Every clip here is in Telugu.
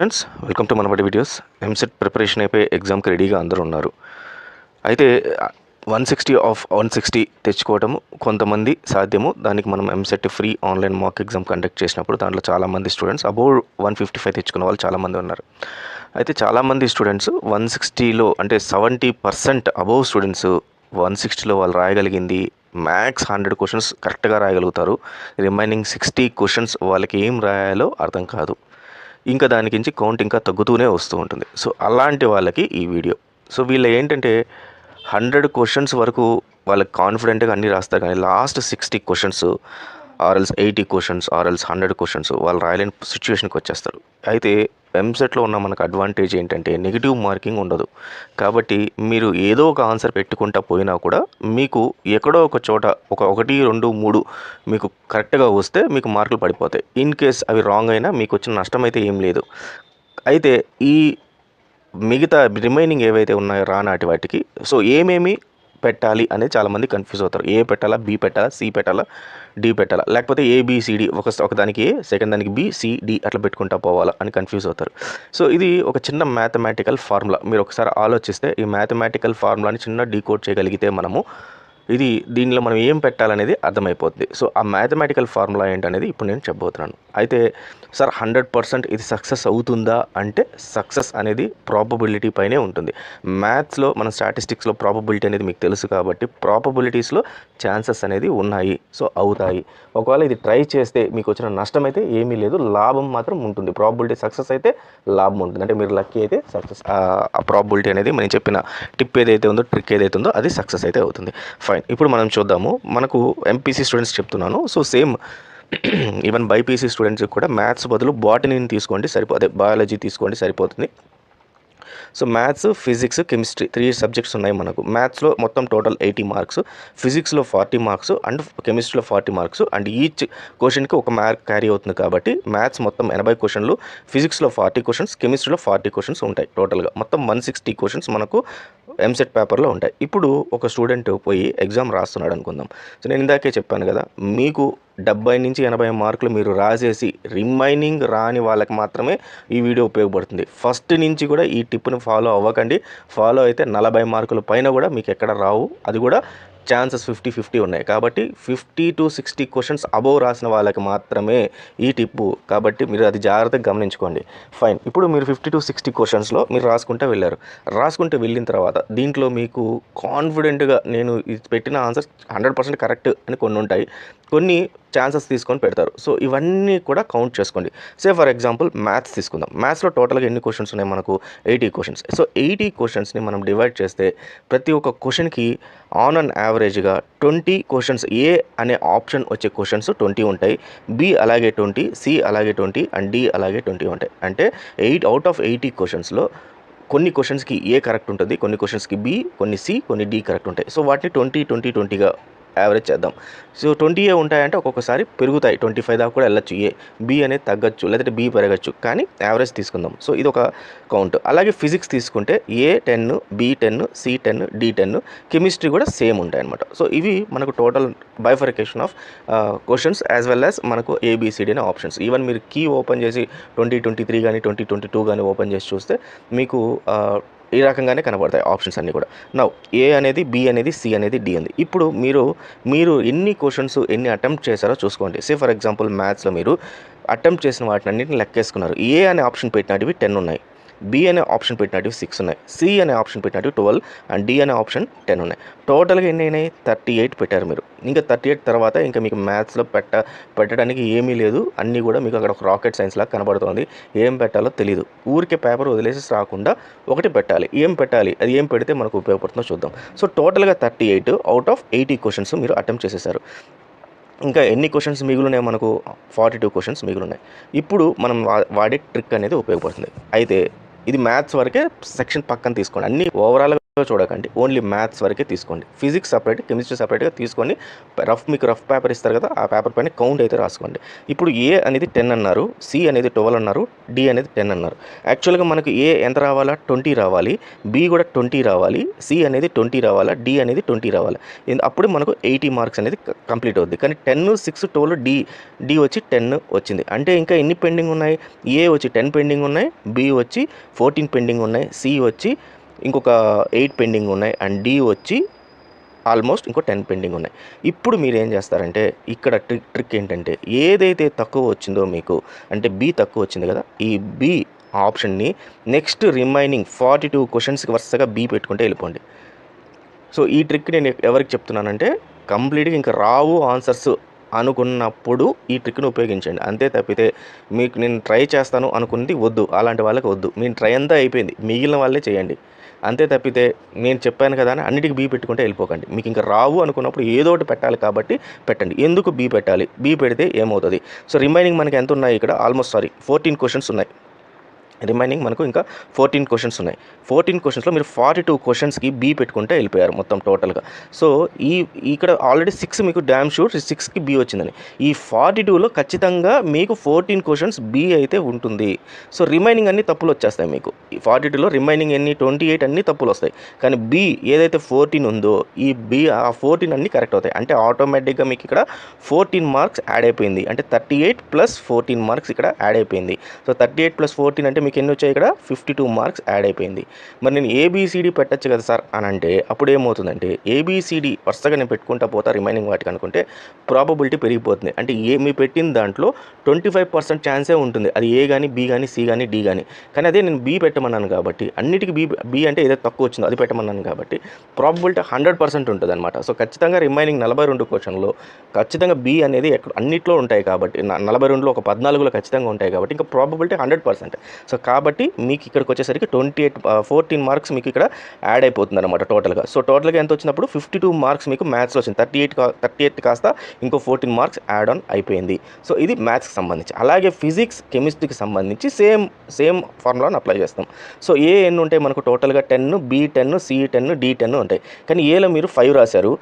Friends welcome to Manabadi videos EAMCET preparation అయిపోయి ఎగ్జామ్కి రెడీగా అందరూ ఉన్నారు. అయితే one sixty of one sixty తెచ్చుకోవడం కొంతమంది సాధ్యము. దానికి మనం EAMCET free online mock exam conduct చేసినప్పుడు దాంట్లో చాలామంది students above one fifty five తెచ్చుకున్న వాళ్ళు చాలామంది ఉన్నారు. అయితే చాలామంది స్టూడెంట్స్ వన్ సిక్స్టీలో అంటే seventy percent above students one సిక్స్టీలో వాళ్ళు రాయగలిగింది. మ్యాక్స్ హండ్రెడ్ క్వశ్చన్స్ కరెక్ట్గా రాయగలుగుతారు. రిమైనింగ్ సిక్స్టీ క్వశ్చన్స్ వాళ్ళకి ఏం రాయాలో అర్థం కాదు. ఇంకా దానికించి కౌంట్ ఇంకా తగ్గుతూనే వస్తూ ఉంటుంది. సో అలాంటి వాళ్ళకి ఈ వీడియో. సో వీళ్ళు ఏంటంటే హండ్రెడ్ క్వశ్చన్స్ వరకు వాళ్ళకి కాన్ఫిడెంట్గా అన్నీ రాస్తారు. కానీ last sixty questions or else eighty questions or else hundred questions వాళ్ళు రాయలేని సిచ్యువేషన్కి వచ్చేస్తారు. అయితే ఎంసెట్లో ఉన్న మనకు అడ్వాంటేజ్ ఏంటంటే నెగిటివ్ మార్కింగ్ ఉండదు. కాబట్టి మీరు ఏదో ఒక ఆన్సర్ పెట్టుకుంటా పోయినా కూడా మీకు ఎక్కడో ఒక చోట ఒక ఒకటి రెండు మూడు మీకు కరెక్ట్గా వస్తే మీకు మార్కులు పడిపోతాయి. ఇన్ కేస్ అవి రాంగ్ అయినా మీకు వచ్చిన నష్టం అయితే ఏం లేదు. అయితే ఈ మిగతా రిమైనింగ్ ఏవైతే ఉన్నాయో రానాటి వాటికి సో ఏమేమి పెట్టాలి అనేది చాలామంది కన్ఫ్యూజ్ అవుతారు. ఏ పెట్టాలా బి పెట్టాలా సి పెట్టాలా డి పెట్టాలా. లేకపోతే ఏబిసిడి ఒక ఒక దానికి ఏ సెకండ్ దానికి బి సిడి అట్లా పెట్టుకుంటా పోవాలా అని కన్ఫ్యూజ్ అవుతారు. సో ఇది ఒక చిన్న మ్యాథమెటికల్ ఫార్ములా మీరు ఒకసారి ఆలోచిస్తే ఈ మ్యాథమెటికల్ ఫార్ములాని చిన్న డీకోడ్ చేయగలిగితే మనము ఇది దీనిలో మనం ఏం పెట్టాలనేది అర్థమైపోతుంది సో ఆ మ్యాథమెటికల్ ఫార్ములా ఏంటనేది ఇప్పుడు నేను చెప్పబోతున్నాను. అయితే సార్ హండ్రెడ్ పర్సెంట్ ఇది సక్సెస్ అవుతుందా అంటే సక్సెస్ అనేది ప్రాబబిలిటీ పైనే ఉంటుంది. మ్యాథ్స్లో మన స్టాటిస్టిక్స్లో ప్రాబబిలిటీ అనేది మీకు తెలుసు కాబట్టి ప్రాబబిలిటీస్లో ఛాన్సెస్ అనేది ఉన్నాయి. సో అవుతాయి. ఒకవేళ ఇది ట్రై చేస్తే మీకు వచ్చిన నష్టం అయితే ఏమీ లేదు. లాభం మాత్రం ఉంటుంది. ప్రాబబిలిటీ సక్సెస్ అయితే లాభం ఉంటుంది. అంటే మీరు లక్కీ అయితే సక్సెస్ ఆ ప్రాబబిలిటీ అనేది మనం చెప్పిన టిప్ ఏదైతే ఉందో ట్రిక్ ఏదైతే ఉందో అది సక్సెస్ అయితే అవుతుంది. ఫైన్ ఇప్పుడు మనం చూద్దాము. మనకు ఎంపీసీ స్టూడెంట్స్ చెప్తున్నాను. సో సేమ్ ఈవెన్ బైపీసీ స్టూడెంట్స్కి కూడా మ్యాథ్స్ బదులు బాటనీని తీసుకోండి సరిపో అదే బయాలజీ తీసుకోండి సరిపోతుంది. So maths physics chemistry three subjects ఉన్నాయి మనకు. మ్యాథ్స్లో మొత్తం టోటల్ ఎయిటీ మార్క్స్ ఫిజిక్స్లో ఫార్టీ మార్క్స్ అండ్ కెమిస్ట్రీలో ఫార్టీ మార్క్స్ అండ్ ఈచ్ క్వశ్చన్కి ఒక మార్క్ క్యారీ అవుతుంది కాబట్టి మ్యాథ్స్ మొత్తం ఎనభై క్వశ్చన్లు ఫిజిక్స్లో ఫార్టీ క్వశ్చన్స్ కెమిస్ట్రీలో ఫార్టీ క్వశ్చన్స్ ఉంటాయి టోటల్గా మొత్తం వన్ సిక్స్టీ క్వశ్చన్స్ మనకు ఎంసెట్ పేపర్లో ఉంటాయి. ఇప్పుడు ఒక స్టూడెంట్ పోయి ఎగ్జామ్ రాస్తున్నాడు అనుకుందాం. సో నేను ఇందాకే చెప్పాను కదా మీకు డెబ్బై నుంచి ఎనభై మార్కులు మీరు రాసేసి రిమైనింగ్ రాని వాళ్ళకి మాత్రమే ఈ వీడియో ఉపయోగపడుతుంది. ఫస్ట్ నుంచి కూడా ఈ టిప్ని ఫాలో అవ్వకండి. ఫాలో అయితే నలభై మార్కుల పైన కూడా మీకు ఎక్కడ రావు. అది కూడా ఛాన్సెస్ ఫిఫ్టీ ఫిఫ్టీ ఉన్నాయి. కాబట్టి fifty to sixty questions above రాసిన వాళ్ళకి మాత్రమే ఈ టిప్పు. కాబట్టి మీరు అది జాగ్రత్తగా గమనించుకోండి. ఫైన్ ఇప్పుడు మీరు ఫిఫ్టీ టు సిక్స్టీ క్వశ్చన్స్లో మీరు రాసుకుంటూ వెళ్ళారు. రాసుకుంటే వెళ్ళిన తర్వాత దీంట్లో మీకు కాన్ఫిడెంట్గా నేను ఇది పెట్టిన ఆన్సర్స్ హండ్రెడ్ పర్సెంట్ కరెక్ట్ అని కొన్ని ఉంటాయి. కొన్ని ఛాన్సెస్ తీసుకొని పెడతారు. సో ఇవన్నీ కూడా కౌంట్ చేసుకోండి. సే ఫర్ ఎగ్జాంపుల్ మ్యాథ్స్ తీసుకుందాం. మ్యాథ్స్లో టోటల్గా ఎన్ని క్వశ్చన్స్ ఉన్నాయి మనకు? ఎయిటీ క్వశ్చన్స్ సో ఎయిటీ క్వశ్చన్స్ని మనం డివైడ్ చేస్తే ప్రతి ఒక్క క్వశ్చన్కి ఆన్ అండ్ యావరేజ్గా ట్వంటీ క్వశ్చన్స్ ఏ అనే ఆప్షన్ వచ్చే క్వశ్చన్స్ ట్వంటీ ఉంటాయి. బి అలాగే ట్వంటీ సి అలాగే ట్వంటీ అండ్ డి అలాగే ట్వంటీ ఉంటాయి. అంటే ఎయిట్ అవుట్ ఆఫ్ ఎయిటీ క్వశ్చన్స్లో కొన్ని క్వశ్చన్స్కి ఏ కరెక్ట్ ఉంటుంది కొన్ని క్వశ్చన్స్కి బి కొన్ని సి కొన్ని డి కరెక్ట్ ఉంటాయి. సో వాటిని ట్వంటీ ట్వంటీ ట్వంటీగా యావరేజ్ చేద్దాం. సో ట్వంటీ ఏ ఉంటాయంటే ఒక్కొక్కసారి పెరుగుతాయి. ట్వంటీ ఫైవ్ దాకా కూడా వెళ్ళొచ్చు. ఏ బి అనేది తగ్గచ్చు లేదంటే బి పెరగచ్చు. కానీ యావరేజ్ తీసుకుందాం. సో ఇది ఒక కౌంట్ అలాగే ఫిజిక్స్ తీసుకుంటే A ten B ten C ten D ten chemistry కూడా సేమ్ ఉంటాయి అనమాట సో ఇవి మనకు total bifurcation of questions as well as మనకు ఏబిసిడి అనే ఆప్షన్స్ ఈవెన్ మీరు కీ ఓపెన్ చేసి ట్వంటీ ట్వంటీ త్రీ కానీ ట్వంటీ ట్వంటీ టూ కానీ ఓపెన్ చేసి చూస్తే మీకు uh, ఈ రకంగానే కనబడతాయి ఆప్షన్స్ అన్నీ కూడా. నవ్ ఏ అనేది బి అనేది సి అనేది డి అనేది. ఇప్పుడు మీరు మీరు ఎన్ని క్వశ్చన్స్ ఎన్ని అటెంప్ట్ చేశారో చూసుకోండి. సే ఫర్ ఎగ్జాంపుల్ మ్యాథ్స్లో మీరు అటెంప్ట్ చేసిన వాటిని అన్నింటిని లెక్కేసుకున్నారు. ఏ అనే ఆప్షన్ పెట్టినటివి టెన్ ఉన్నాయి. బి అనే ఆప్షన్ పెట్టినట్టు సిక్స్ ఉన్నాయి. సి అనే ఆప్షన్ పెట్టినట్టు ట్వెల్వ్ అండ్ డి అనే ఆప్షన్ టెన్ ఉన్నాయి. టోటల్గా ఎన్ని అయినాయి థర్టీ ఎయిట్ పెట్టారు మీరు. ఇంకా థర్టీ ఎయిట్ తర్వాత ఇంకా మీకు మ్యాథ్స్లో పెట్ట పెట్టడానికి ఏమీ లేదు. అన్నీ కూడా మీకు అక్కడ ఒక రాకెట్ సైన్స్ లాగా కనబడుతుంది. ఏం పెట్టాలో తెలియదు ఊరికే పేపర్ వదిలేసి రాకుండా ఒకటి పెట్టాలి. ఏం పెట్టాలి? అది ఏం పెడితే మనకు ఉపయోగపడుతుందో చూద్దాం. సో టోటల్గా thirty eight out of eighty questions మీరు అటెంప్ట్ చేసేసారు. ఇంకా ఎన్ని క్వశ్చన్స్ మిగులున్నాయి మనకు? ఫార్టీ టూ క్వశ్చన్స్ మిగులున్నాయి. ఇప్పుడు మనం వా- వాడే ట్రిక్ అనేది ఉపయోగపడుతుంది. అయితే ఇది మ్యాథ్స్ వరకే సెక్షన్ పక్కన తీసుకోండి. అన్ని ఓవరాల్గా చూడకండి. ఓన్లీ మ్యాథ్స్ వరకే తీసుకోండి. ఫిజిక్స్ సపరేట్ కెమిస్ట్రీ సపరేట్గా తీసుకోండి. రఫ్ మీకు రఫ్ పేపర్ ఇస్తారు కదా ఆ పేపర్ పైన కౌంట్ అయితే రాసుకోండి. ఇప్పుడు ఏ అనేది టెన్ అన్నారు సి అనేది ట్వెల్వ్ అన్నారు డి అనేది టెన్ అన్నారు. యాక్చువల్గా మనకు ఏ ఎంత రావాలా? ట్వంటీ రావాలి. బి కూడా ట్వంటీ రావాలి. సి అనేది ట్వంటీ రావాలా. డి అనేది ట్వంటీ రావాలి. అప్పుడు మనకు ఎయిటీ మార్క్స్ అనేది కంప్లీట్ అవుద్ది. కానీ ten six twelve D D వచ్చి టెన్ వచ్చింది. అంటే ఇంకా ఎన్ని పెండింగ్ ఉన్నాయి? ఏ వచ్చి టెన్ పెండింగ్ ఉన్నాయి బి వచ్చి ఫోర్టీన్ పెండింగ్ ఉన్నాయి సి వచ్చి ఇంకొక ఎయిట్ పెండింగ్ ఉన్నాయి అండ్ డి వచ్చి ఆల్మోస్ట్ ఇంకో టెన్ పెండింగ్ ఉన్నాయి. ఇప్పుడు మీరు ఏం చేస్తారంటే ఇక్కడ ట్రిక్ ట్రిక్ ఏంటంటే ఏదైతే తక్కువ వచ్చిందో మీకు అంటే బి తక్కువ వచ్చింది కదా ఈ బి ఆప్షన్ని నెక్స్ట్ రిమైనింగ్ ఫార్టీ టూ క్వశ్చన్స్కి వరుసగా బి పెట్టుకుంటే వెళ్ళిపోండి. సో ఈ ట్రిక్ నేను ఎవరికి చెప్తున్నానంటే కంప్లీట్గా ఇంకా రావు ఆన్సర్స్ అనుకున్నప్పుడు ఈ ట్రిక్ను ఉపయోగించండి. అంతే తప్పితే మీకు నేను ట్రై చేస్తాను అనుకున్నది వద్దు. అలాంటి వాళ్ళకి వద్దు. మీ ట్రై అంతా అయిపోయింది. మిగిలిన వాళ్ళే చేయండి. అంతే తప్పితే నేను చెప్పాను కదా అని అన్నిటికీ బీ పెట్టుకుంటే వెళ్ళిపోకండి. మీకు ఇంకా రావు అనుకున్నప్పుడు ఏదో ఒకటి పెట్టాలి కాబట్టి పెట్టండి. ఎందుకు బీ పెట్టాలి? బీ పెడితే ఏమవుతుంది? సో రిమైనింగ్ మనకి ఎంత ఉన్నాయి ఇక్కడ? ఆల్మోస్ట్ సారీ ఫోర్టీన్ క్వశ్చన్స్ ఉన్నాయి. రిమైనింగ్ మనకు ఇంకా ఫోర్టీన్ క్వశ్చన్స్ ఉన్నాయి. ఫోర్టీన్ క్వశ్చన్స్లో మీరు ఫార్టీ టూ క్వశ్చన్స్కి బీ పెట్టుకుంటే వెళ్ళిపోయారు మొత్తం టోటల్గా సో ఈ ఇక్కడ ఆల్రెడీ సిక్స్ మీకు డ్యామ్ షూర్ సిక్స్కి బీ వచ్చిందని. ఈ ఫార్టీ టూలో ఖచ్చితంగా మీకు ఫోర్టీన్ క్వశ్చన్స్ బీ అయితే ఉంటుంది. సో రిమైనింగ్ అన్ని తప్పులు వచ్చేస్తాయి మీకు. ఈ ఫార్టీ టూలో రిమైనింగ్ ఎన్ని ట్వంటీ ఎయిట్ అన్ని తప్పులు వస్తాయి. కానీ బీ ఏదైతే ఫోర్టీన్ ఉందో ఈ బీ ఆ ఫోర్టీన్ అన్ని కరెక్ట్ అవుతాయి. అంటే ఆటోమేటిక్గా మీకు ఇక్కడ ఫోర్టీన్ మార్క్స్ యాడ్ అయిపోయింది. అంటే thirty eight plus fourteen marks ఇక్కడ యాడ్ అయిపోయింది. So thirty eight plus fourteen అంటే మీకు ఎన్ని వచ్చాయి ఇక్కడ? ఫిఫ్టీ టూ మార్క్స్ యాడ్ అయిపోయింది. మరి నేను ఏబిసిడి పెట్టచ్చు కదా సార్ అని అంటే అప్పుడు ఏమవుతుందంటే ఏబిసిడి వరుసగా నేను పెట్టుకుంటా పోతా రిమైనింగ్ వాటికి అనుకుంటే ప్రాబబిలిటీ పెరిగిపోతుంది. అంటే ఏ మీ పెట్టిన దాంట్లో ట్వంటీ ఫైవ్ పర్సెంట్ ఛాన్సే ఉంటుంది. అది ఏ కానీ బి కానీ సి కానీ డి కానీ కానీ అదే నేను బి పెట్టమన్నాను కాబట్టి అన్నిటికీ బి బి అంటే ఏదైతే తక్కువ వచ్చిందో అది పెట్టమన్నాను కాబట్టి ప్రాబబిలిటీ హండ్రెడ్ పర్సెంట్ ఉంటుంది అనమాట సో ఖచ్చితంగా రిమైనింగ్ నలభై రెండు క్వశ్చన్లో ఖచ్చితంగా బి అనేది ఎక్కడ అన్నిట్లో ఉంటాయి కాబట్టి నలభై రెండులో ఒక పద్నాలుగులో ఖచ్చితంగా ఉంటాయి కాబట్టి ఇంకా ప్రాబబిలిటీ హండ్రెడ్ పర్సెంట్ సో కాబట్టి మీకు ఇక్కడికి వచ్చేసరికి ట్వంటీ ఎయిట్ ఫోర్టీన్ మార్క్స్ మీకు ఇక్కడ యాడ్ అయిపోతుంది అనమాట టోటల్గా. సో టోటల్గా ఎంత వచ్చినప్పుడు ఫిఫ్టీ టూ మార్క్స్ మీకు మ్యాథ్స్లో వచ్చింది. థర్టీ ఎయిట్ థర్టీ ఎయిట్ కాస్త ఇంకో ఫోర్టీన్ మార్క్స్ యాడ్ ఆన్ అయిపోయింది. సో ఇది మ్యాథ్స్కి సంబంధించి. అలాగే ఫిజిక్స్ కెమిస్ట్రీకి సంబంధించి సేమ్ సేమ్ ఫార్ములాని అప్లై చేస్తాం. సో ఏ ఎన్ని ఉంటాయి మనకు టోటల్గా ten B ten C ten D ten ఉంటాయి. కానీ ఏలో మీరు ఫైవ్ రాశారు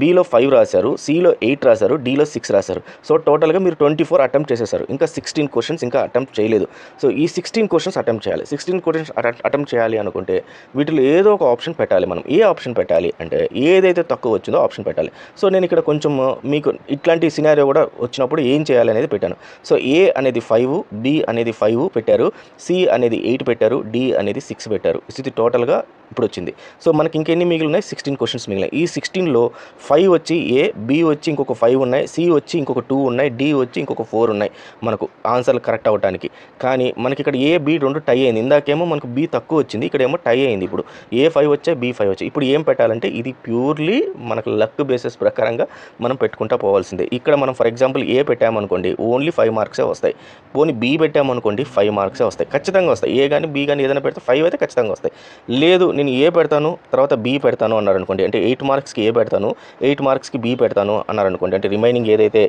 బీలో ఫైవ్ రాశారు సిలో ఎయిట్ రాశారు డీలో సిక్స్ రాశారు. సో టోటల్గా మీరు ట్వంటీ ఫోర్ అటెంప్ట్ చేసేసారు. ఇంకా సిక్స్టీన్ క్వశ్చన్స్ ఇంకా అటెంప్ట్ చేయలేదు. సో ఈ సిక్స్ సిక్స్టీన్ క్వశ్చన్స్ అటెంప్ట్ చేయాలి. సిక్స్టీన్ క్వశ్చన్స్ అటెంప్ట్ చేయాలి అనుకుంటే వీటిలో ఏదో ఒక ఆప్షన్ పెట్టాలి మనం. ఏ ఆప్షన్ పెట్టాలి? అంటే ఏదైతే తక్కువ వచ్చిందో ఆప్షన్ పెట్టాలి. సో నేను ఇక్కడ కొంచెం మీకు ఇట్లాంటి సినారియో కూడా వచ్చినప్పుడు ఏం చేయాలి అనేది పెట్టాను. సో ఏ అనేది ఫైవ్ బి అనేది ఫైవ్ పెట్టారు. సి అనేది ఎయిట్ పెట్టారు. డి అనేది సిక్స్ పెట్టారు. ఇది టోటల్గా ఇప్పుడు వచ్చింది సో మనకి ఇంకెన్ని మిగిలినాయి? Sixteen questions మిగిలినాయి. ఈ సిక్స్టీన్లో ఫైవ్ వచ్చి ఏ బి వచ్చి ఇంకొక ఫైవ్ ఉన్నాయి సి వచ్చి ఇంకొక టూ ఉన్నాయి డి వచ్చి ఇంకొక ఫోర్ ఉన్నాయి మనకు ఆన్సర్లు కరెక్ట్ అవ్వడానికి కానీ మనకి ఇక్కడ ఏ బి రెండు టై అయింది. ఇందాకేమో మనకు బి తక్కువ వచ్చింది ఇక్కడేమో టై అయింది. ఇప్పుడు ఏ ఫైవ్ వచ్చాయి బి ఫైవ్ వచ్చాయి ఇప్పుడు ఏం పెట్టాలంటే ఇది ప్యూర్లీ మనకు లక్ బేసిస్ ప్రకారంగా మనం పెట్టుకుంటా పోవాల్సిందే. ఇక్కడ మనం ఫర్ ఎగ్జాంపుల్ ఏ పెట్టామనుకోండి ఓన్లీ ఫైవ్ మార్క్సే వస్తాయి. పోనీ బి పెట్టామనుకోండి ఫైవ్ మార్క్సే వస్తాయి. ఖచ్చితంగా వస్తాయి. ఏ కానీ బి కానీ ఏదైనా పెడితే ఫైవ్ అయితే ఖచ్చితంగా వస్తాయి. లేదు నేను ఏ పెడతాను తర్వాత బి పెడతాను అన్నారు అనుకోండి అంటే ఎయిట్ మార్క్స్కి ఏ పెడతాను ఎయిట్ మార్క్స్కి బి పెడతాను అన్నారు అనుకోండి అంటే రిమైనింగ్ ఏదైతే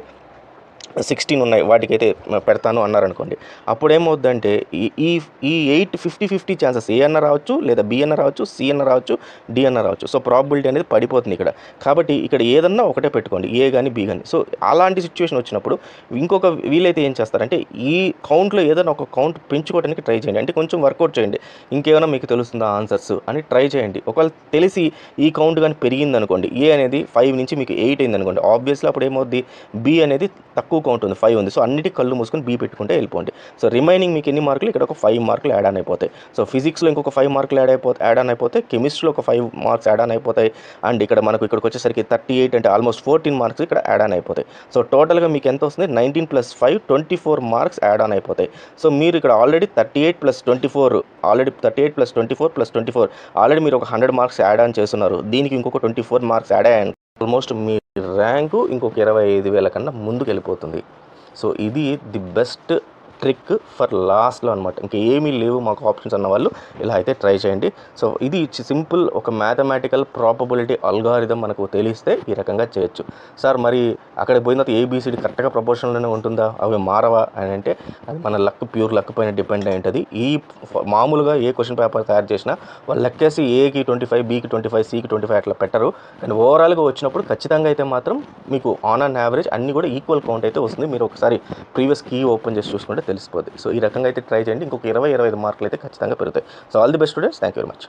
సిక్స్టీన్ ఉన్నాయి వాటికైతే పెడతాను అన్నారు అనుకోండి అప్పుడు ఏమవుద్దంటే ఈ ఈ ఈ eight fifty fifty chances A అన్న రావచ్చు లేదా బి అన్న రావచ్చు సి అన్న రావచ్చు డి అన్న రావచ్చు. సో ప్రాబిలిటీ అనేది పడిపోతుంది ఇక్కడ. కాబట్టి ఇక్కడ ఏదన్నా ఒకటే పెట్టుకోండి ఏ కానీ బి కానీ సో అలాంటి సిచ్యువేషన్ వచ్చినప్పుడు ఇంకొక వీలైతే ఏం చేస్తారంటే ఈ కౌంట్లో ఏదైనా ఒక కౌంట్ పెంచుకోవడానికి ట్రై చేయండి. అంటే కొంచెం వర్కౌట్ చేయండి. ఇంకేమైనా మీకు తెలుస్తుందా ఆన్సర్స్ అని ట్రై చేయండి. ఒకవేళ తెలిసి ఈ కౌంట్ కానీ పెరిగింది అనుకోండి ఏ అనేది ఫైవ్ నుంచి మీకు ఎయిట్ అయింది అనుకోండి ఆబ్వియస్లీ అప్పుడు ఏమవుద్ది బి అనేది తక్కువ కౌంట్ ఉంది ఫైవ్ ఉంది. సో అన్నిటి కళ్ళు మూసుకొని బీ పెట్టుకుంటే వెళ్ళిపోండి. సో రిమైనింగ్ మీకు ఎన్ని మార్కులు ఇక్కడ ఒక ఫైవ్ మార్కులు యాడ్ ఆన్ అయిపోతాయి. సో ఫిజిక్స్లో ఇంకొక ఫైవ్ మార్కులు యాడ్ అయిపోతే యాడ్ ఆన్ అయిపోతే కెమిస్ట్రీలో ఒక ఫైవ్ మార్క్స్ యాడ్ ఆన్ అయిపోతాయి. అండ్ ఇక్కడ మనకు ఇక్కడికి వచ్చేసరికి థర్టీ ఎయిట్ అంటే ఆల్మోస్ట్ ఫోర్టీన్ మార్క్స్ ఇక్కడ యాడ్ ఆన్ అయిపోతాయి. సో టోటల్గా మీకు ఎంత వస్తుంది? Nineteen plus five twenty four marks add on అయిపోతాయి. సో మీరు ఇక్కడ already thirty eight plus twenty four already thirty eight plus twenty four plus twenty four already మీరు ఒక హండ్రెడ్ మార్క్స్ యాడ్ ఆన్ చేస్తున్నారు. దీనికి ఇంకొక ట్వంటీ ఫోర్ మార్క్స్ యాడ్ అయ్యాను ఆల్మోస్ట్ మీ ర్యాంకు ఇంకొక ఇరవై ఐదు వేల కన్నా ముందుకు వెళ్ళిపోతుంది సో ఇది ది బెస్ట్ ట్రిక్ ఫర్ లాస్ట్లో అనమాట ఇంకా ఏమీ లేవు మాకు ఆప్షన్స్ అన్న వాళ్ళు ఇలా అయితే ట్రై చేయండి. సో ఇది సింపుల్ ఒక మ్యాథమెటికల్ ప్రాపబిలిటీ అల్గారిథం మనకు తెలిస్తే ఈ రకంగా చేయొచ్చు. సార్ మరి అక్కడ పోయిన తర్వాత ఏబిసిడి కరెక్ట్గా ప్రపోర్షన్లోనే ఉంటుందా? అవి మారవా అని అంటే అది మన లక్ ప్యూర్ లక్ పైన డిపెండ్ అయి ఉంటుంది. ఈ మామూలుగా ఏ క్వశ్చన్ పేపర్ తయారు చేసినా వాళ్ళు లెక్కేసి ఏకి ట్వంటీ ఫైవ్ బీకి ట్వంటీ ఫైవ్ సికి ట్వంటీ ఫైవ్ అట్లా పెట్టరు. కానీ ఓవరాల్గా వచ్చినప్పుడు ఖచ్చితంగా అయితే మాత్రం మీకు ఆన్ అండ్ యావరేజ్ అన్ని కూడా ఈక్వల్ కౌంట్ అయితే వస్తుంది. మీరు ఒకసారి ప్రీవియస్ కీ ఓపెన్ చేసి చూసుకుంటే తెలిసిపోద్ది. సో ఈ రకంగా అయితే ట్రై చేయండి. ఇంకొక ఇరవై ఇరవై ఐదు మార్కులు అయితే ఖచ్చితంగా పెరుగుతాయి. So all the best students thank you very much